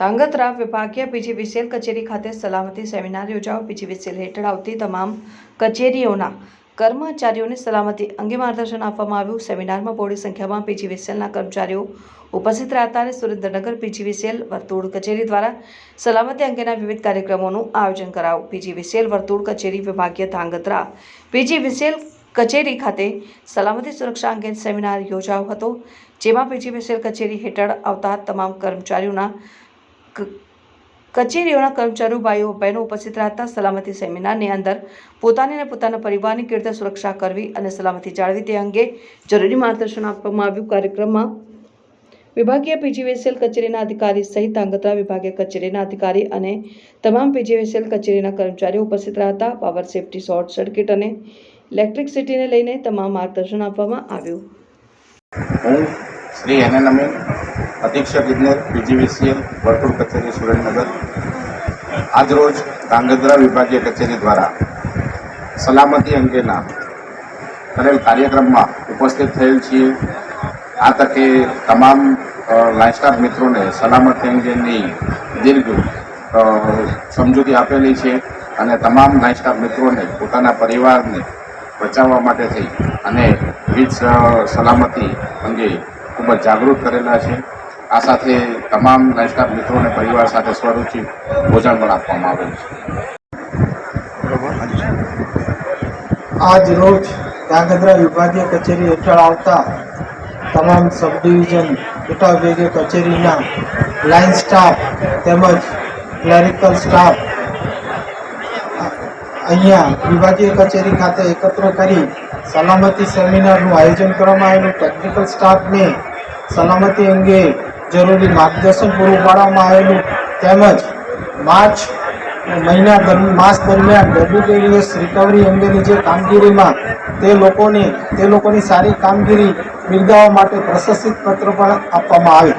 ધાંગધ્રા વિભાગીય પીજીવીસીએલ કચેરી ખાતે સલામતી સેમિનાર યોજાયો. વિસેલ હેઠળ આવતી તમામ કચેરીઓના કર્મચારીઓને સલામતી અંગે માર્ગદર્શન આપવામાં આવ્યું. સેમિનારમાં બહોળી સંખ્યામાં પીજીવીસીએલના કર્મચારીઓ ઉપસ્થિત રહ્યા અને સુરેન્દ્રનગર પીજીવીસીએલ વર્તુળ કચેરી દ્વારા સલામતી અંગેના વિવિધ કાર્યક્રમોનું આયોજન કરાયું. પીજીવીસીએલ વર્તુળ કચેરી વિભાગીય ધાંગધ્રા પીજીવીસીએલ કચેરી ખાતે સલામતી સુરક્ષા અંગે સેમિનાર યોજાયો હતો, જેમાં પીજીવીસીએલ કચેરી હેઠળ આવતા તમામ કર્મચારીઓના કચેરીઓના કર્મચારીઓ, ભાઈઓ, બહેનો ઉપસ્થિત રહેતા સલામતી સેમિનારની અંદર પોતાની અને પોતાના પરિવારની કેવી રીતે સુરક્ષા કરવી અને સલામતી જાળવી તે અંગે જરૂરી માર્ગદર્શન આપવામાં આવ્યું. કાર્યક્રમમાં વિભાગીય પીજીવીએસએલ કચેરીના અધિકારી સહિત આંગત્રા વિભાગીય કચેરીના અધિકારી અને તમામ પીજીવીએસએલ કચેરીના કર્મચારીઓ ઉપસ્થિત રહ્યા પાવર સેફટી શોર્ટ સર્કિટ અને ઇલેક્ટ્રિસિટીને લઈને તમામ માર્ગદર્શન આપવામાં આવ્યું. શ્રી એન એન અધિક્ષક ઇજનેર પીજીવીસીએલ વર્તુળ કચેરી સુરેન્દ્રનગર. આજરોજ ધાંગધ્રા વિભાગીય કચેરી દ્વારા સલામતી અંગેના કરેલ કાર્યક્રમમાં ઉપસ્થિત થયેલ છીએ. આ તકે તમામ લાઇન મિત્રોને સલામતી અંગેની દીર્ઘ સમજૂતી આપેલી છે અને તમામ લાઇન સ્ટાફ મિત્રોને પોતાના પરિવારને બચાવવા માટે થઈ અને વિવિધ સલામતી અંગે ખૂબ જ જાગૃત કરેલા છે. આ સાથે તમામ લાઇન મિત્રો અને પરિવાર સાથે સ્વરૂચિ ભોજન પણ આપવામાં આવેલ છે. આજ રોજ ધ્રાંગધ્રા વિભાગીય કચેરી હેઠળ આવતા તમામ સબ ડિવિઝન પેટા વિભાગીય કચેરીના લાઇન સ્ટાફ તેમજ ક્લેરિકલ સ્ટાફ અહીંયા વિભાગીય કચેરી ખાતે એકત્ર કરી સલામતી સેમિનારનું આયોજન કરવામાં આવેલું. ટેકનિકલ સ્ટાફને સલામતી અંગે જરૂરી માર્ગદર્શન પૂરું પાડવામાં આવેલું તેમજ માર્ચ મહિના માસ દરમિયાન ડબ્લ્યુટીએસ રિકવરી અંગેની જે કામગીરીમાં તે લોકોને, તે લોકોની સારી કામગીરી બિરદાવવા માટે પ્રશસ્તિત પત્ર પણ આપવામાં આવે